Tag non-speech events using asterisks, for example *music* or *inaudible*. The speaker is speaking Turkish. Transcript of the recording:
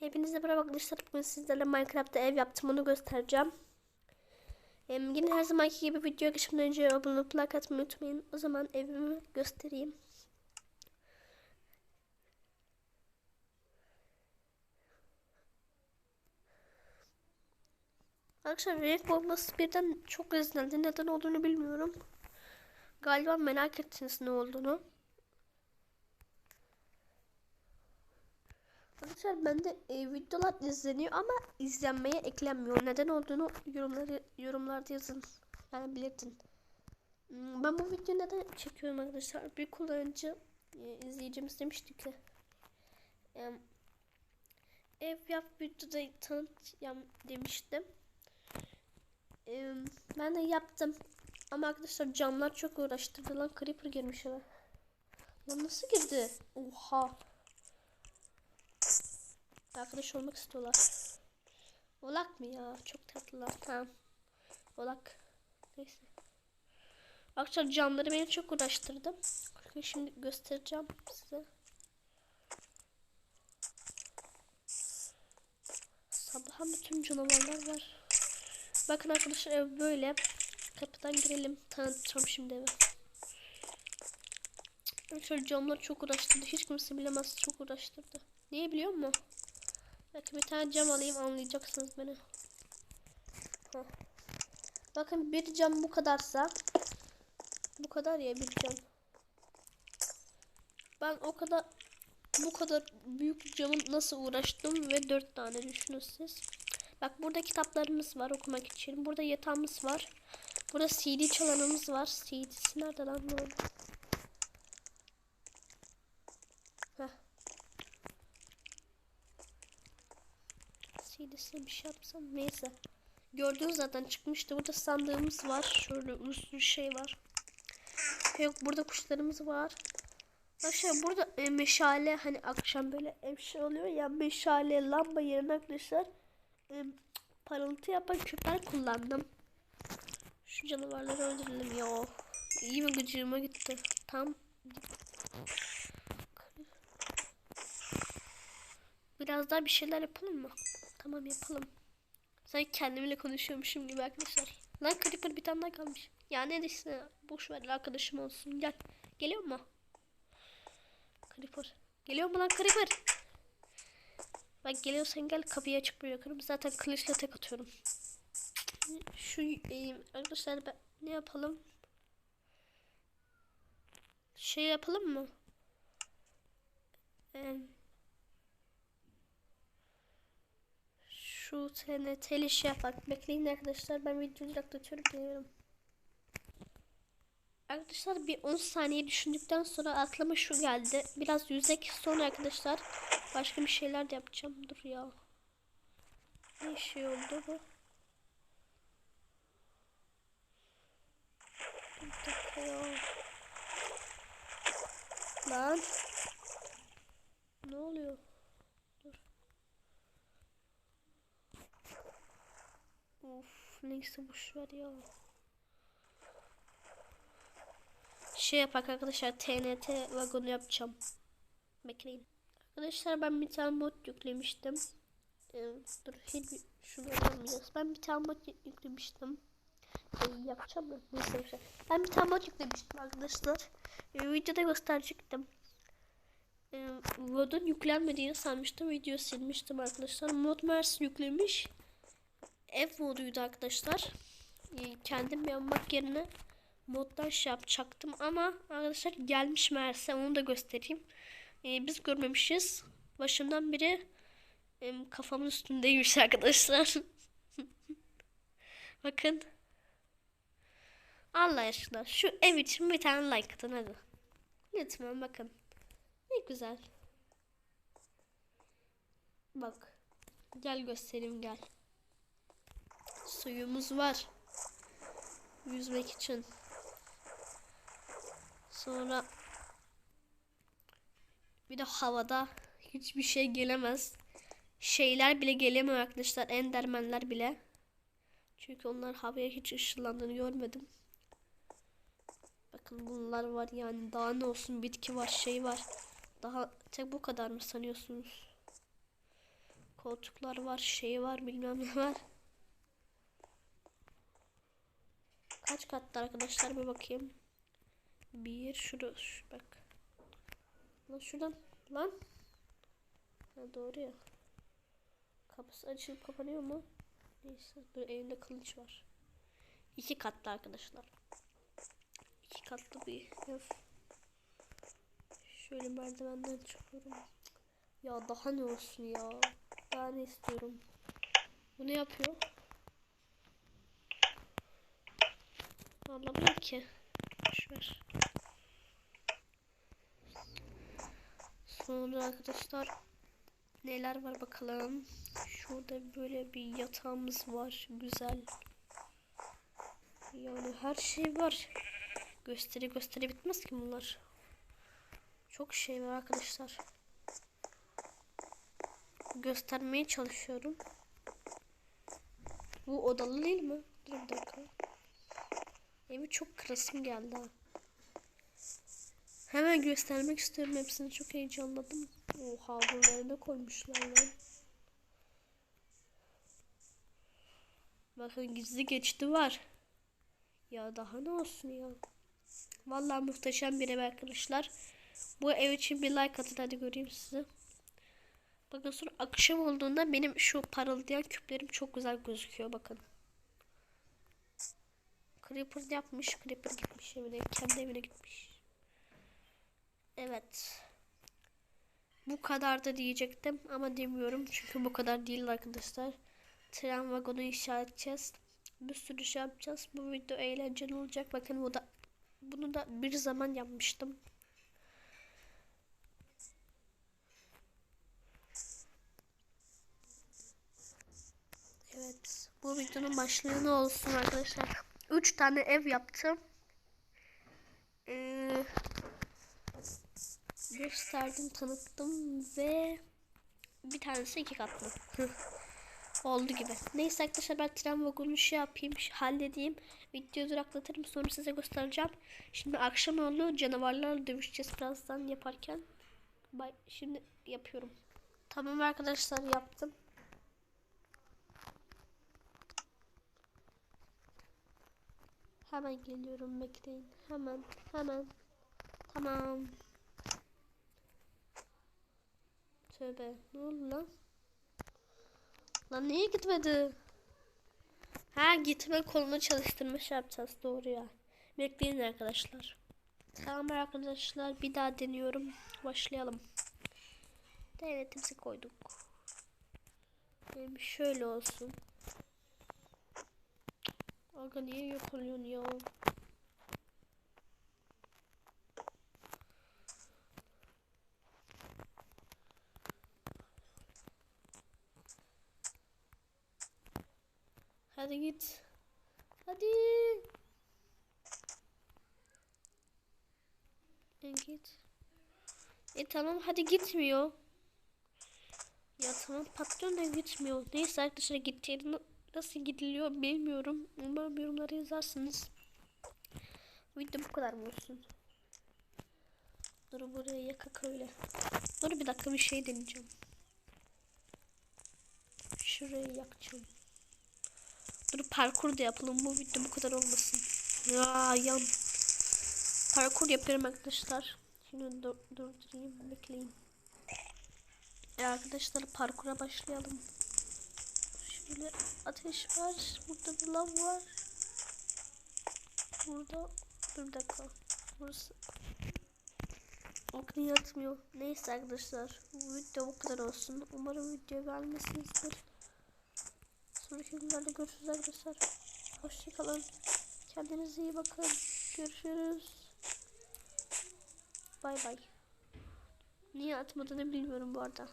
Hepinize merhaba arkadaşlar. Bugün sizlerle Minecraft'ta ev yaptım. Onu göstereceğim. Em, yine her zamanki gibi video geçmeden önce abone olup like atmayı unutmayın. O zaman evimi göstereyim. Arkadaşlar renk bombası birden çok izlendi. Neden olduğunu bilmiyorum. Galiba merak ettiniz ne olduğunu. Arkadaşlar bende e, videolar izleniyor ama izlenmeye eklenmiyor. Neden olduğunu yorumları yorumlarda yazın. Yani belirtin. Hmm, Ben bu videoyu neden çekiyorum arkadaşlar? Bir kullanıcı e, izleyicimiz demişti ki e, ev yap videoda tanıtacağım demiştim. E, ben de yaptım. Ama arkadaşlar camlar çok uğraştırdı lan. Creeper girmiş eve. Lan nasıl girdi? Oha. Arkadaş olmak istiyorlar. Olak mı ya? Çok tatlılar. Tamam. Olak. Neyse. Arkadaşlar camları beni çok uğraştırdı. Şimdi göstereceğim size. Sabaha bütün canavarlar var. Bakın arkadaşlar ev böyle. Kapıdan girelim. Tanıtacağım şimdi evi. Arkadaşlar camlar çok uğraştırdı. Hiç kimse bilemez çok uğraştırdı. Niye biliyor musun? Belki bir tane cam alayım anlayacaksınız beni. Heh. Bakın bir cam bu kadarsa bu kadar ya bir cam. Ben o kadar bu kadar büyük camın nasıl uğraştım ve dört tane düşünün siz. Bak burada kitaplarımız var okumak için. Burada yatağımız var. Burada CD çalanımız var. CD'si nerede lan bu? CD'sine bir şey yapsam neyse. Gördüğünüz zaten çıkmıştı. Burada sandığımız var. Şöyle bir şey var. Yok burada kuşlarımız var. Arkadaşlar burada e, meşale hani akşam böyle ev şey oluyor ya meşale lamba yerine arkadaşlar e, parıltı yapan küper kullandım. Şu canavarları öldürelim ya. İyi mi gıcığıma gitti. Tam Biraz daha bir şeyler yapalım mı? Tamam yapalım. Sanki kendimle konuşuyormuşum gibi arkadaşlar. Lan Creeper bir tane daha kalmış. Ya ne desin boş ver arkadaşım olsun gel. Geliyor mu? Creeper. Geliyor mu lan Creeper? Bak geliyorsan gel kapıyı açıp bırakırım. Zaten kılıçla tek atıyorum. Şu e, arkadaşlar ben ne yapalım? Şey yapalım mı? Eee şu TNT'li şey yapak. Bekleyin arkadaşlar ben videoyu uzaklatıyorum geliyorum. Arkadaşlar bir 10 saniye düşündükten sonra aklıma şu geldi. Biraz yüzek sonra arkadaşlar başka bir şeyler de yapacağım. Dur ya. Ne şey oldu bu? Bir dakika ya. Lan. Ne oluyor? Of neyse boşver ya. Şey yapak arkadaşlar TNT vagonu yapacağım. Bekleyin. Arkadaşlar ben bir tane mod yüklemiştim. Ee, dur hiç şunu alamayacağız. Ben bir tane mod yüklemiştim. Ee, yapacağım mı? Neyse bir şey. Ben bir tane mod yüklemiştim arkadaşlar. Ee, videoda gösterecektim. Ee, modun yüklenmediğini sanmıştım. Video silmiştim arkadaşlar. Mod Mers yüklemiş ev moduydu arkadaşlar. Ee, kendim yapmak yerine moddan şey yapacaktım ama arkadaşlar gelmiş meğerse onu da göstereyim. Ee, biz görmemişiz. Başından biri kafamın üstündeymiş arkadaşlar. *laughs* Bakın. Allah aşkına şu ev için bir tane like atın hadi. Lütfen bakın. Ne güzel. Bak. Gel göstereyim gel. Suyumuz var. Yüzmek için. Sonra bir de havada hiçbir şey gelemez. Şeyler bile gelemiyor arkadaşlar. Endermenler bile. Çünkü onlar havaya hiç ışınlandığını görmedim. Bakın bunlar var yani daha ne olsun bitki var şey var. Daha tek bu kadar mı sanıyorsunuz? Koltuklar var, şey var, bilmem ne var. Kaç katlı arkadaşlar bir bakayım. Bir şurada şu, bak. Lan şuradan lan. Ha, doğru ya. Kapısı açılıp kapanıyor mu? Neyse böyle elinde kılıç var. İki katlı arkadaşlar. İki katlı bir ev. Şöyle merdivenden çıkıyorum. Ya daha ne olsun ya. Daha ne istiyorum. Bu ne yapıyor? Anlamıyorum ki. Boşver. Sonra arkadaşlar neler var bakalım. Şurada böyle bir yatağımız var. Güzel. Yani her şey var. Gösteri gösteri bitmez ki bunlar. Çok şey var arkadaşlar. Göstermeye çalışıyorum. Bu odalı değil mi? Dur bir dakika. Evi çok kırasım geldi. Hemen göstermek istiyorum hepsini çok heyecanladım. Oha buraları ne koymuşlar lan. Bakın gizli geçti var. Ya daha ne olsun ya. Vallahi muhteşem bir ev arkadaşlar. Bu ev için bir like atın hadi göreyim sizi. Bakın sonra akşam olduğunda benim şu parıldayan küplerim çok güzel gözüküyor bakın. Creeper yapmış. Creeper gitmiş evine. Kendi evine gitmiş. Evet. Bu kadar da diyecektim ama demiyorum. Çünkü bu kadar değil arkadaşlar. Tren vagonu inşa edeceğiz. Bir sürü şey yapacağız. Bu video eğlenceli olacak. Bakın bu da bunu da bir zaman yapmıştım. Evet. Bu videonun başlığı ne olsun arkadaşlar. 3 tane ev yaptım. Ee, gösterdim, tanıttım ve bir tanesi iki katlı. Oldu gibi. Neyse arkadaşlar ben tren vagonu şey yapayım, halledeyim. Videoyu duraklatırım sonra size göstereceğim. Şimdi akşam oldu canavarlarla dövüşeceğiz birazdan yaparken. Şimdi yapıyorum. Tamam arkadaşlar yaptım. Hemen geliyorum bekleyin. Hemen hemen. Tamam. Tövbe ne oldu lan? Lan niye gitmedi? Ha gitme kolunu çalıştırma şey yapacağız doğru ya. Bekleyin arkadaşlar. Tamam arkadaşlar bir daha deniyorum. Başlayalım. Devletimizi koyduk. Benim şöyle olsun. Aga niye yok? Hadi git. Hadi. E git. E tamam hadi gitmiyor. Ya tamam patron da gitmiyor. Neyse arkadaşlar gittiğini nasıl gidiliyor bilmiyorum. Umarım yorumlara yazarsınız. Video bu kadar mı olsun? Dur buraya yakak öyle. Dur bir dakika bir şey deneyeceğim. Şurayı yakacağım. Dur parkur da yapalım. Bu video bu kadar olmasın. Ya yan. Parkur yapıyorum arkadaşlar. Şimdi dur, durdurayım bekleyin. E arkadaşlar parkura başlayalım. Şöyle ateş var. Burada da lav var. Burada bir dakika. Burası Bakın yatmıyor. Neyse arkadaşlar. Bu video bu kadar olsun. Umarım video beğenmişsinizdir. Sonraki videolarda görüşürüz arkadaşlar. Hoşçakalın. Kendinize iyi bakın. Görüşürüz. Bay bay. Niye atmadığını bilmiyorum bu arada.